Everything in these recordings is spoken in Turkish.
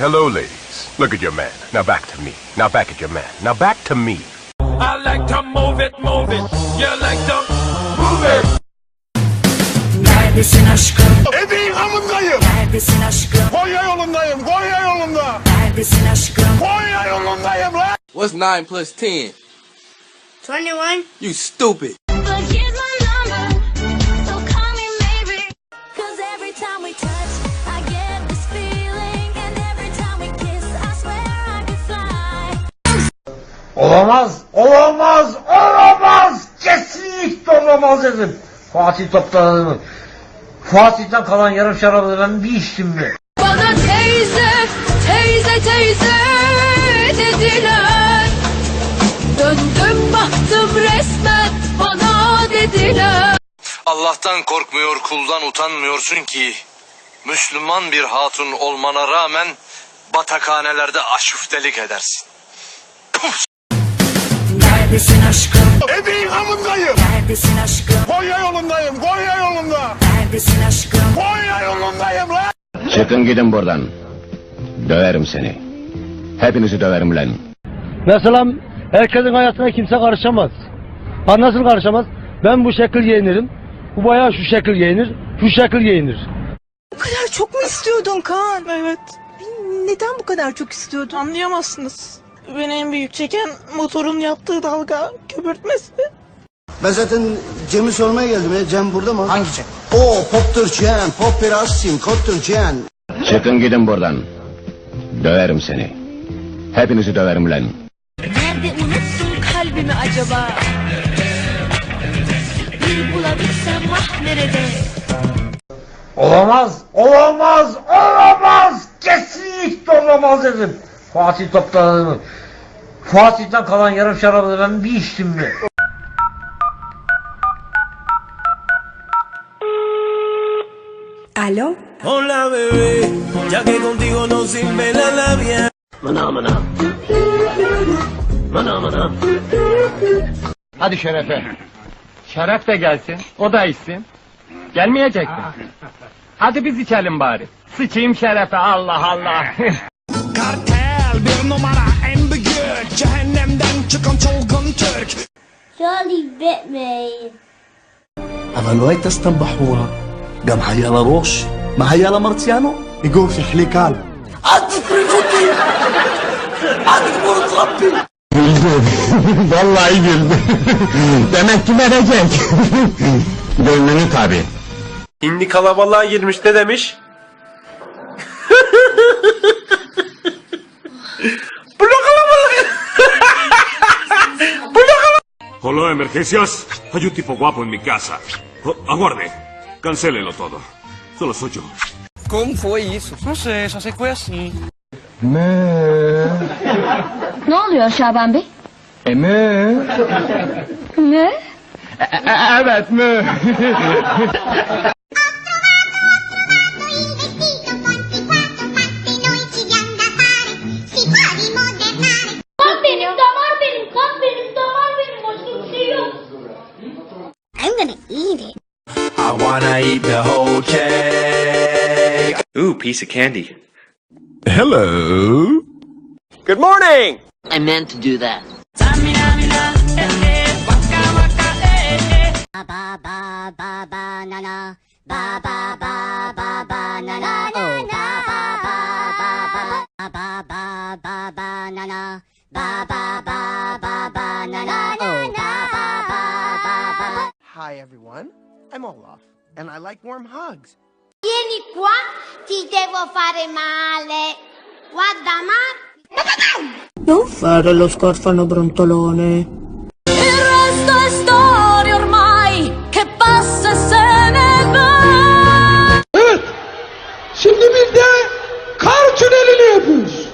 Hello, ladies. Look at your man. Now back to me. Now back at your man. Now back to me. I like to move it, move it. You like to move it. Neredesin aşkım? Ebeğin amındayım. Neredesin aşkım? Konya yolundayım. Konya yolunda. Neredesin aşkım? Konya yolundayım lan. What's 9 plus 10? 21. You stupid. Olamaz, olamaz, olamaz. Kesinlikle olamaz dedim. Fatih Toptağı Fatih'ten kalan yarım şarabı ben bir içtim mi? Bana teyze, teyze, teyze dediler. Döndüm baktım resmen bana dediler. Allah'tan korkmuyor, kuldan utanmıyorsun ki. Müslüman bir hatun olmana rağmen batakhanelerde aşuftelik edersin. Neredesin aşkım? Ebeğin amındayım. Neredesin aşkım? Konya yolundayım. Konya yolunda. Neredesin aşkım? Konya yolundayım lan. Çıkın gidin buradan. Döverim seni. Hepinizi döverim lan. Mesela herkesin hayatına kimse karışamaz. Ha nasıl karışamaz? Ben bu şekil giyinirim. Bu bayağı şu şekil giyinir. Şu şekil giyinir. Bu kadar çok mu istiyordun Kaan? Evet. Neden bu kadar çok istiyordun? Anlayamazsınız. Beni en büyük çeken motorun yaptığı dalga köpürtmesi. Ben zaten Cem'i sormaya geldim ya. Cem burada mı? Hangi Cem? Oo Poptur Cem. Pop Erassim. Koptur Cem. Çıkın gidin buradan. Döverim seni. Hepinizi döverim lan. Nerede unuttun kalbimi acaba? Bir bulabilsem ah nerede? Olamaz, olamaz, olamaz. Kesinlikle olamaz dedim. Fatih Toptağı Fatih'ten kalan yarım şarabı ben bir içtim mi? Alo? Hola, bebé. Ya que contigo no sirve la labia. Hadi Şerefe. Şeref de gelsin. O da içsin. Gelmeyecek mi? Hadi biz içelim bari. Sıçayım Şerefe Allah Allah. Charlie Batman. אבל לא היית סתם בחורה, גם היה לה ראש. מה היה למרציאנו? אגוף, יחלי קל. אל תטריף אותי! אל תגמור את רבי! Vallahi güldüm. Demek ki verecek. Gönlünü tabii. Hindi kalabalığa girmiş ne demiş? Blok Hola, emergencias. Hay un tipo guapo en mi casa. Oh, aguarde. Cancélelo todo. Solo soy yo. Como foi isso? Não sei, só sei que foi assim. Ne oluyor Şaban Bey? E mü? Ne? Evet? Wanna eat the whole cake. Ooh, piece of candy. Hello. Good morning. I meant to do that. Ba ba ba ba na na. Ba ba ba ba ba na na. And I like warm hugs. Vieni qua, ti devo fare male. Guarda, ma... Non fare lo scorfano brontolone. Il resto è storia ormai, che passa e se ne va. Şimdi biz de kar tünelini yapıyoruz.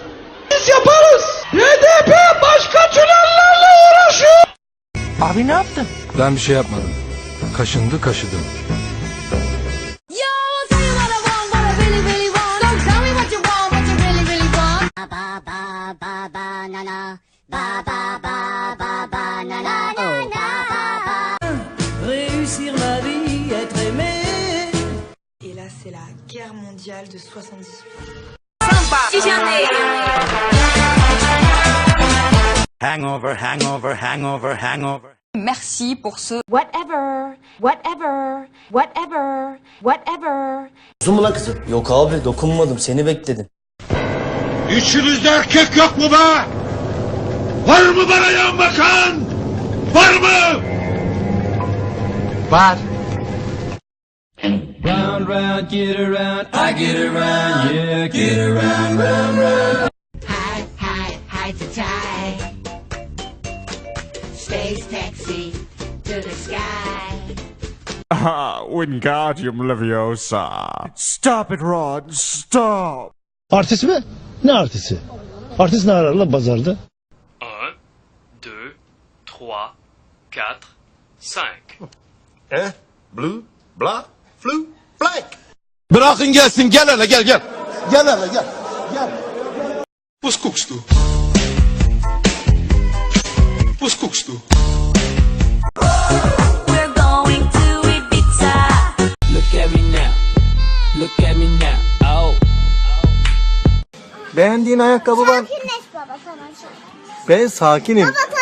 Biz yaparız. BDP başka tünellerle uğraşıyor. Abi ne yaptın? Ben bir şey yapmadım. Kaşındı kaşıdım. Réussir ma vie, être aimé. Et là, c'est la guerre mondiale de 78. Hangover, hangover, hangover, hangover. Merci pour ce whatever, whatever, whatever, whatever. Uzun mu lan kızım? Yok abi dokunmadım seni bekledim. İçinizde erkek yok mu be? Var mı bana yan bakan? Var mı? Var. Round, round, get around, I get around, yeah, get around, round, round. High, high, high to tie. Space taxi to the sky. Wingardium Leviosa. Stop it, Rod, stop. Artist mi? Ne artisti? Artist ne arar lan pazarda? 1, 2, 3, 4, 5. Eh? Blue, black, flu, black. Bırakın gelsin gel hele gel gel. Gel hele gel. Gel. Du? Was guckst du? We're going to Ibiza. Look at me now. Look at me now. Oh. Beğendiğin ayakkabı var. Sakinleş baba tamam. Ben sakinim. Baba.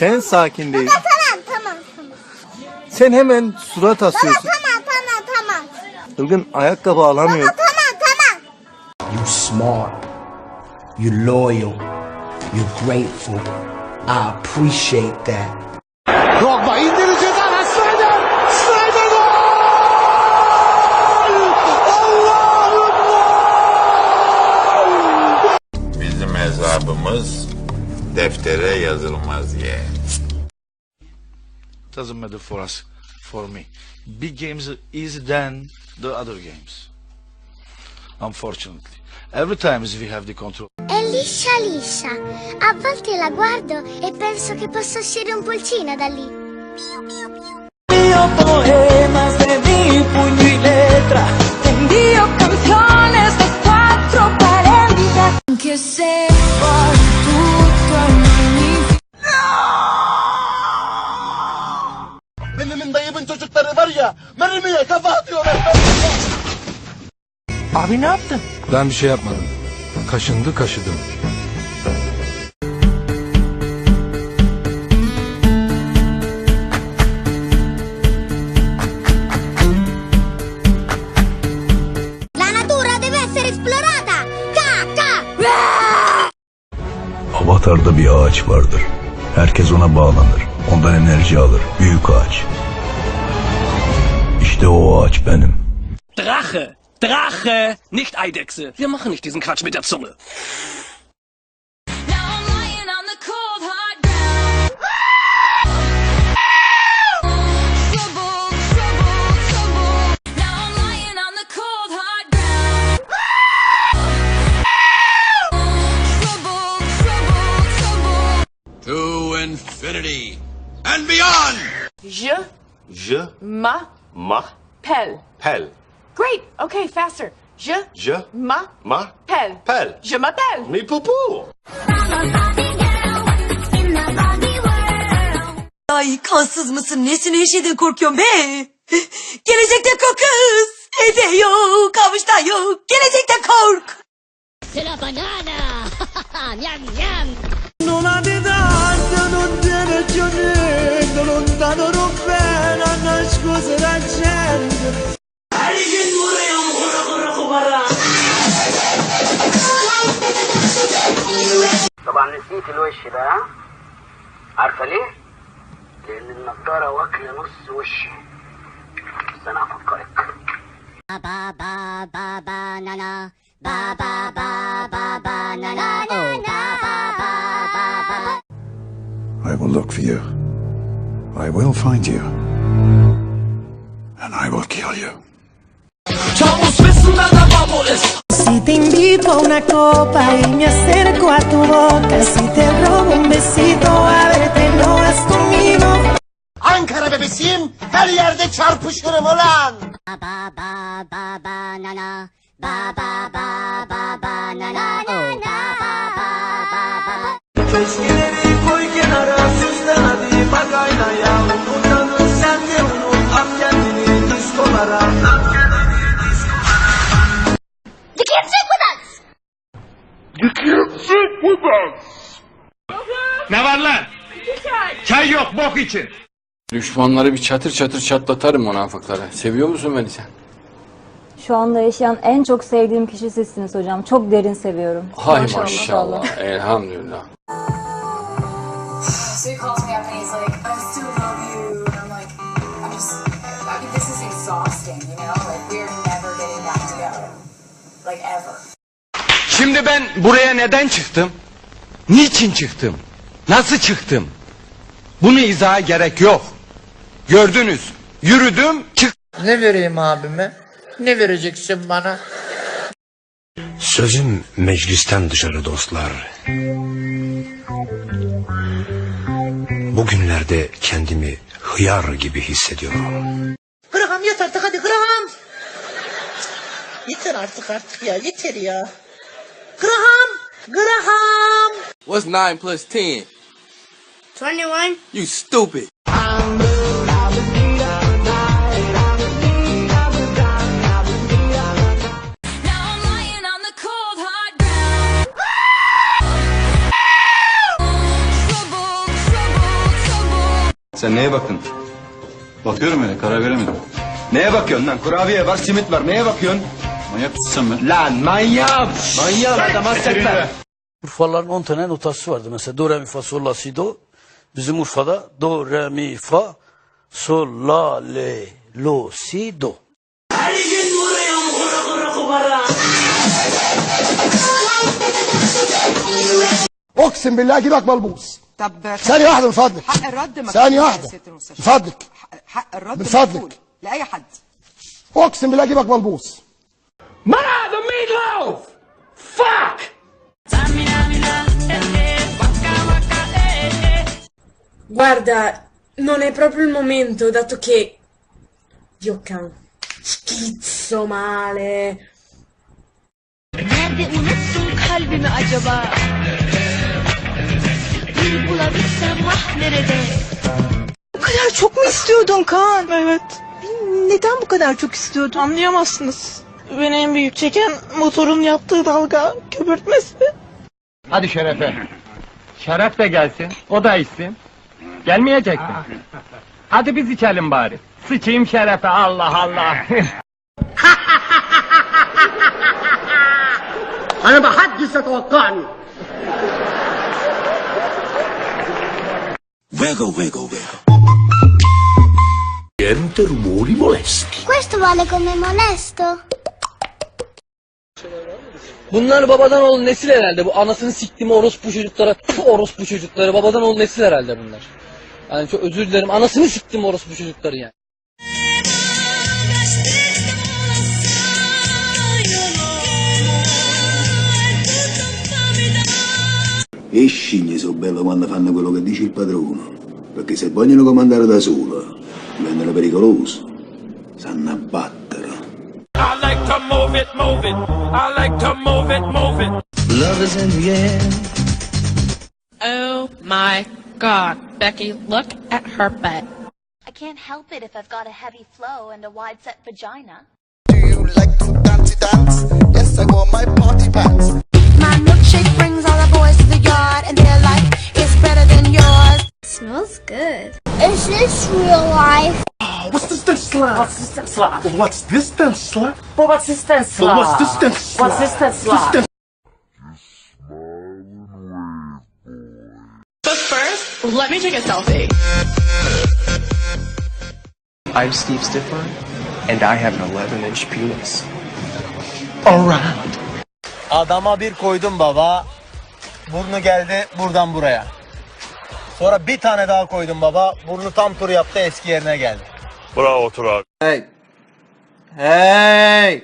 Sen sakin değil. Baba tamam tamam tamam. Sen hemen surat Baba asıyorsun. tamam tamam tamam. Ilgın ayakkabı alamıyor. Baba tamam tamam. You smart. You loyal. You grateful. I appreciate that. Drogba indirecek deftere yazılmaz ye. Doesn't matter for us, for me. Big games easier than the other games. Unfortunately. Every time we have the control. È liscia liscia. A volte la guardo e penso che possa uscire un pulcino da lì. Envío poemas de mi puño y letra. Te envío canciones de cuatro cuarenta. Anche se ya, mermiye kafa atıyorlar. Abi ne yaptın? Ben bir şey yapmadım. Kaşındı kaşıdım. La natura deve essere esplorata. Caca! Avatar'da bir ağaç vardır. Herkes ona bağlanır. Ondan enerji alır. Büyük ağaç. Storch benim. Drache! Drache! Nicht Eidechse! Wir machen nicht diesen Quatsch mit der Zunge! To infinity and beyond! Je, Je ma m'appelle. m'appelle. Great. Okay, faster. Je Je m'appelle. m'appelle. Je m'appelle. Mi pupu. Ay kansız mısın? Nesine yaşadın korkuyorum be? Gelecekte kork kız. Evde yok, kavuşta yok. Gelecekte kork. C'est la banana! Miam miam! طبعا نسيت الوش ده ها عارفه ليه؟ لان النضاره واكله نص وشي بس انا هفكرك Ba ba ba ba banana. Ba ba ba ba banana. Oh, ba ba ba ba ba. I will look for you. I will find you. And I will kill you. Si te invito a una copa y me acerco a tu boca, si te robo un besito, a verte no vas conmigo. Ankara bebesiyim, her yerde çarpışırım ulan. Ba ba ba ba banana. Ba ba ba ba banana. Oh, ba ba ba ba ba. Çeşmeleri koy kenara, süslen hadi bak aynaya. Unutanı sen de unut, at kendini diskolara. At kendini. You can't sit with us! You can't sit with us. Ne var lan? Çay yok bok için. Düşmanları bir çatır çatır çatlatarım münafıklara. Seviyor musun beni sen? Şu anda yaşayan en çok sevdiğim kişi sizsiniz hocam. Çok derin seviyorum. Hay maşallah. Elhamdülillah. Şimdi ben buraya neden çıktım? Niçin çıktım? Nasıl çıktım? Bunu izaha gerek yok. Gördünüz. Yürüdüm, çık. Ne vereyim abime? Ne vereceksin bana? Sözüm meclisten dışarı dostlar. Bugünlerde kendimi hıyar gibi hissediyorum. Graham yeter artık hadi Graham. Yeter artık artık ya yeter ya. Graham! Graham! What's 9 plus 10? 21. You stupid. Now I'm lying on the cold hard ground. Trouble, trouble, trouble. Sen neye baktın? Bakıyorum öyle karar veremedim. Neye bakıyorsun lan? Kurabiye var, simit var. Neye bakıyorsun? Manyak mısın sen be? Lan manyak. Manyak adam hasretme. Urfaların 10 tane notası vardı. Mesela do, re, mi, fa, sol, la, si, do. Bizim Urfa'da do, re, mi, fa, sol, la, le, lo, si, do. اقسم بالله اجيبك ملبوس طب ثانية واحدة من فضلك حق الرد مكتوب ثانية واحدة. من فضلك حق الرد من فضلك. لأي حد اقسم بالله اجيبك ملبوس Mother meatloaf. Fuck. Guarda, non è proprio il momento, dato che... Dio can... Schizzo male. Nerede unuttun kalbimi acaba? Bir bulabilsem ah nerede? Bu kadar çok mu istiyordun Kaan? Evet. Neden bu kadar çok istiyordun? Anlayamazsınız Beni en büyük çeken motorun yaptığı dalga köpürtmesi. Hadi Şerefe. Şeref de gelsin. O da içsin. Gelmeyecek mi? Hadi biz içelim bari. Sıçayım Şerefe Allah Allah. أنا بحدث أتوقعني Wiggle, wiggle, wiggle. Niente rumori molesti. Questo vale come molesto? Bunlar babadan oğul nesil herhalde. Bu anasını siktiğim orospu çocuklara, tüh orospu çocukları. Babadan oğul nesil herhalde bunlar. Yani çok özür dilerim. Anasını siktim orospu çocukları yani. Le scimmie sono belle quando fanno quello che dice il padrone. Perché se vogliono comandare da sole, diventano pericolose. Move it, move it. I like to move it, move it. Love is in the air Oh my god. Becky, look at her butt. I can't help it if I've got a heavy flow and a wide set vagina. Do you like to dancey dance? Yes, I wore my party pants. My milkshake brings all the boys to the yard and they're like, it's better than yours. smells good. Is this real life? What's this then slap? What's this then slap? What's this then slap? what's this then What's this then slap? What's this slap? Then But first, let me take a selfie. I'm Steve Stifler, and I have an 11 inch penis. around. Adama bir koydum baba. Burnu geldi buradan buraya. Sonra bir tane daha koydum baba. Burnu tam tur yaptı eski yerine geldi. Bravo Turan. Hey. Hey.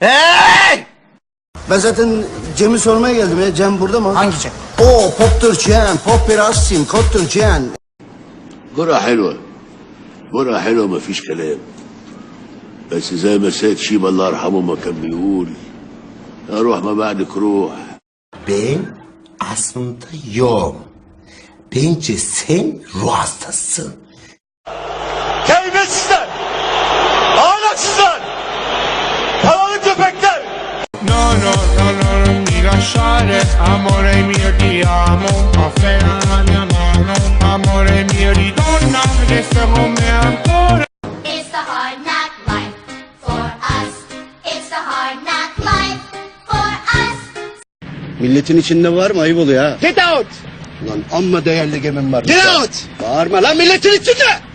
Hey! Ben zaten Cem'i sormaya geldim ya. Cem burada mı? Hangi Cem? Oo Pop'tur Cem. Pop Rassim. Kop'tur Cem. قرعة حلوة قرعة حلوة ما فيش كلام بس زي ما سيد شيبة الله يرحمه ما كان بيقول اروح ما بعدك روح Ben aslında yok. Bence sen ruh hastasın. lasciare Amore mio ti amo, afferra la mia mano Amore mio di donna, resta con me ancora Milletin içinde var mı? Ayıp oluyor ha. Get out! Lan amma değerli gemim var. Get out! Bağırma lan milletin içinde!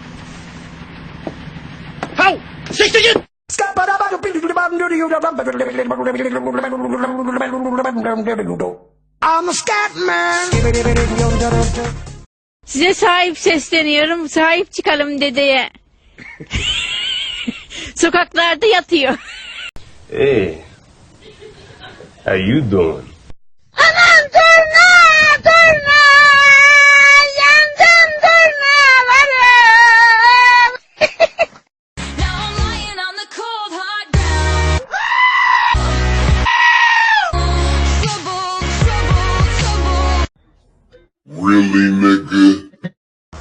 I'm a scat man. Size sahip sesleniyorum. Sahip çıkalım dedeye. Sokaklarda yatıyor. Hey. How you doing? Anam durma, durma.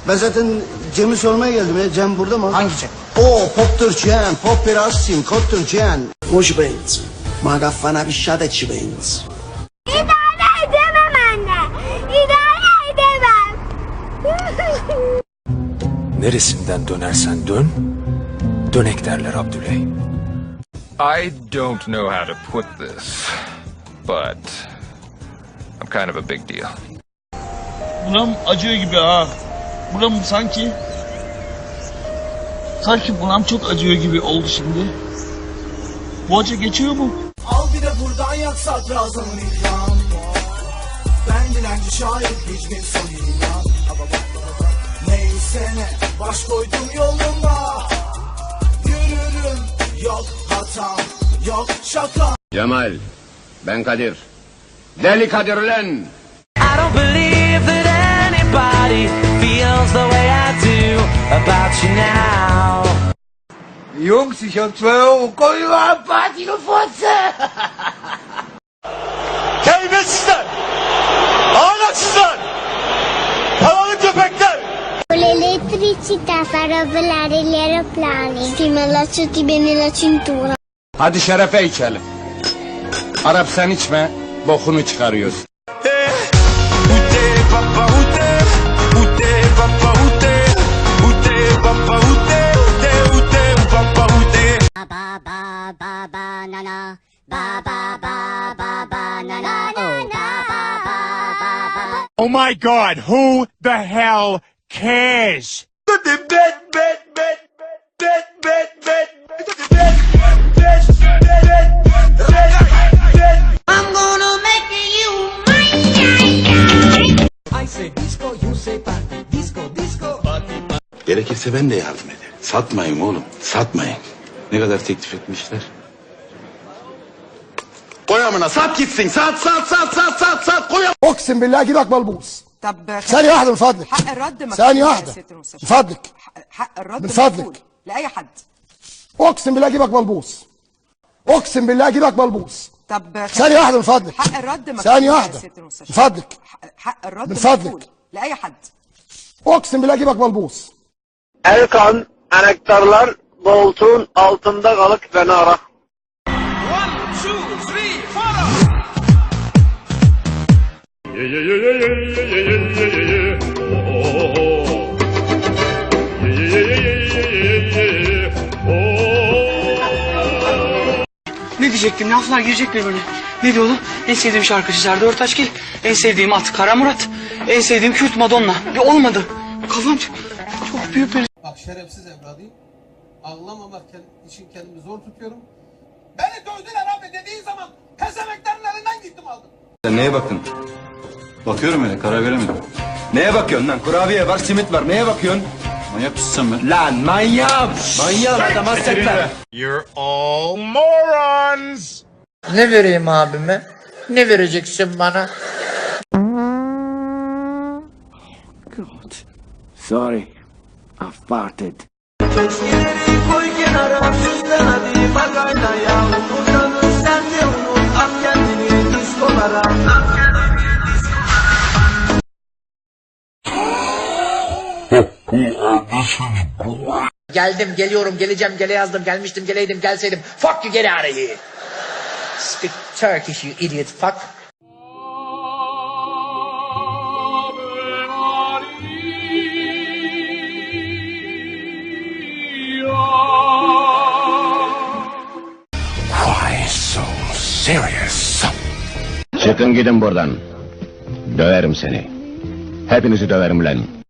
Ben zaten Cem'i sormaya geldim ya. Cem burada mı? Hangi Cem? Oo, Poptur Cem. Pop Erassim, Koptur Cem. Hoş beğeniz. Magafana bir şadet şi beğeniz. İdare edemem anne. İdare edemem. Neresinden dönersen dön, dönek derler Abdüley. I don't know how to put this, but I'm kind of a big deal. Buram acıyor gibi ha. Buram sanki sanki buram çok acıyor gibi oldu şimdi. Bu acı geçiyor mu? Al bir de buradan yak sadrazamın ikram Ben dilenci şair hicmin son ilan Neyse ne baş koydum yoluma Yürürüm yok hatam yok şaka Cemal, ben Kadir. Deli Kadir lan! I don't believe that anybody feels the way I do about you now Jungs, ich hab zwei Euro. Komm über Party, du Fotze! Terbiyesizler! Ahlaksızlar! Paralı köpekler! L'elettricità farà volare gli aeroplani. Ti me allacciati bene la cintura. Hadi şerefe içelim. Arap sen içme, bokunu çıkarıyorsun. Na na. Ba ba ba ba ba na na. Oh, ba ba ba ba ba. Oh my god, who the hell cares? Bet, bet, bet, bet, bet, bet, bet, I'm gonna make you mine I say disco, you say party Disco, disco Party, Gerekirse ben de yardım ederim. Satmayın oğlum, satmayın. Ne kadar teklif etmişler? Koy amına sat gitsin. Sat sat sat sat sat sat koy اقسم بالله اجيبك ملبوس. طب ثانية واحدة من فضلك. حق الرد مكتوب ثانية واحدة. من فضلك. حق الرد من فضلك. لأي حد. اقسم بالله اجيبك ملبوس. اقسم بالله اجيبك ملبوس. طب ثانية واحدة من فضلك. حق الرد مكتوب ثانية واحدة. من. فضلك. حق الرد من فضلك. لأي حد. اقسم بالله اجيبك ملبوس. Erkan, anahtarlar koltuğun altında kalıp beni ara. Ne diyecektim? Laflar girecek birbirine. Ne diyordu? En sevdiğim şarkıcı Serdar Ortaçgil. En sevdiğim at Kara Murat. En sevdiğim Kürt Madonna. Bir olmadı. Kafam çok, çok büyük bir... Bak şerefsiz evladıyım. Ağlamamak için kendimi zor tutuyorum. Beni dövdüler abi dediğin zaman pezemeklerin elinden gittim aldım. Neye baktın? Bakıyorum öyle, karar veremedim. Neye bakıyorsun lan? Kurabiye var, simit var. Neye bakıyorsun? Manyak mısın sen be? Lan manyak! Manyak adam hasretler. You're all morons! Ne vereyim abime? Ne vereceksin bana? Sorry, I farted. Koy kenara süslen hadi bak aynaya Geldim, geliyorum, geleceğim, gele yazdım, gelmiştim, geleydim, gelseydim. Fuck you, get out of here. Speak Turkish, you idiot fuck. Why so serious? Çıkın gidin buradan. Döverim seni. Hepinizi döverim lan.